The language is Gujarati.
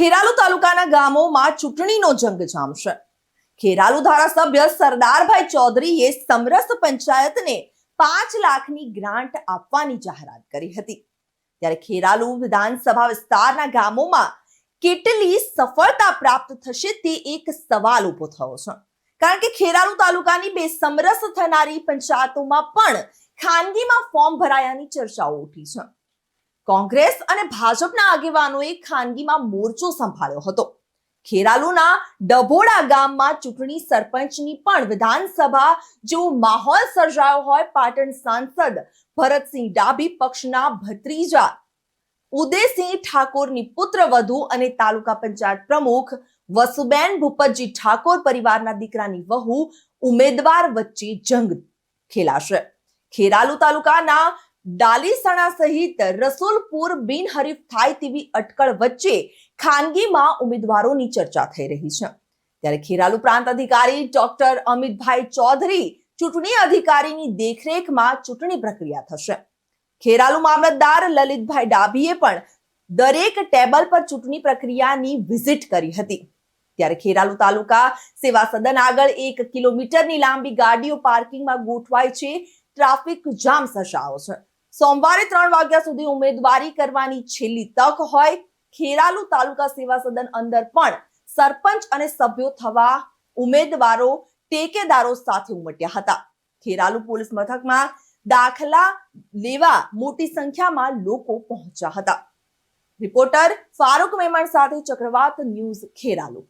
ખેરાલુ તાલુકાના ગામોમાં ચૂંટણીનો જંગ જામશે. ખેરાલુ ધારાસભ્ય સરદારભાઈ ચૌધરીએ સમરસ પંચાયતને પાંચ લાખની ગ્રાન્ટ આપવાની જાહેરાત કરી હતી. ત્યારે ખેરાલુ વિધાનસભા વિસ્તારના ગામોમાં કેટલી સફળતા પ્રાપ્ત થશે તે એક સવાલ ઊભો થયો છે. કારણ કે ખેરાલુ તાલુકાની બે સમરસ થનારી પંચાયતોમાં પણ ખાનગીમાં ફોર્મ ભરાયાની ચર્ચાઓ ઉઠી છે. કોંગ્રેસ અને ભાજપના આગેવાનોએ ખાનગીમાં મોરચો સંભાળ્યો હતો. ખેરાલુના ડભોડા ગામમાં ચૂંટણી સરપંચની પણ વિધાનસભા જેવો માહોલ સર્જાયો હોય પાટણ સાંસદ ભરતસિંહ ડાભી પક્ષના ભત્રીજા ઉદયસિંહ ઠાકોરની પુત્રવધુ અને તાલુકા પંચાયત પ્રમુખ વસુબેન ભૂપતજી ઠાકોર પરિવારના દીકરાની વહુ ઉમેદવાર વચ્ચે જંગ ખેલાશે. ખેરાલુ તાલુકાના ડાલીસણા સહિત રસુલપુર બિનહરીફ થાય તેવી અટકળ વચ્ચે ખાનગીમાં ઉમેદવારોની ચર્ચા થઈ રહી છે. ત્યારે ખેરાલુ પ્રાંત અધિકારી ડોક્ટર અમિતભાઈ ચૌધરી ચૂંટણી અધિકારીની દેખરેખમાં ચૂંટણી પ્રક્રિયા થશે. ખેરાલુ મામલતદાર લલિતભાઈ ડાભીએ પણ દરેક ટેબલ પર ચૂંટણી પ્રક્રિયાની વિઝિટ કરી હતી. ત્યારે ખેરાલુ તાલુકા સેવા સદન આગળ એક કિલોમીટરની લાંબી ગાડીઓ પાર્કિંગમાં ગોઠવાય છે. ટ્રાફિક જામ સર્જાયો છે. સોમવારે ત્રણ વાગ્યા સુધી ઉમેદવારી કરવાની છેલ્લી તક હોય. ખેરાલુ તાલુકા સેવા સદન અંદર પણ સરપંચ અને સભ્યો થવા ઉમેદવારો ટેકેદારો સાથે ઉમટ્યા હતા. ખેરાલુ પોલીસ મથકમાં દાખલા લેવા મોટી સંખ્યામાં લોકો પહોંચ્યા હતા. રિપોર્ટર ફારૂક મેમણ સાથે ચક્રવાત ન્યૂઝ ખેરાલુ.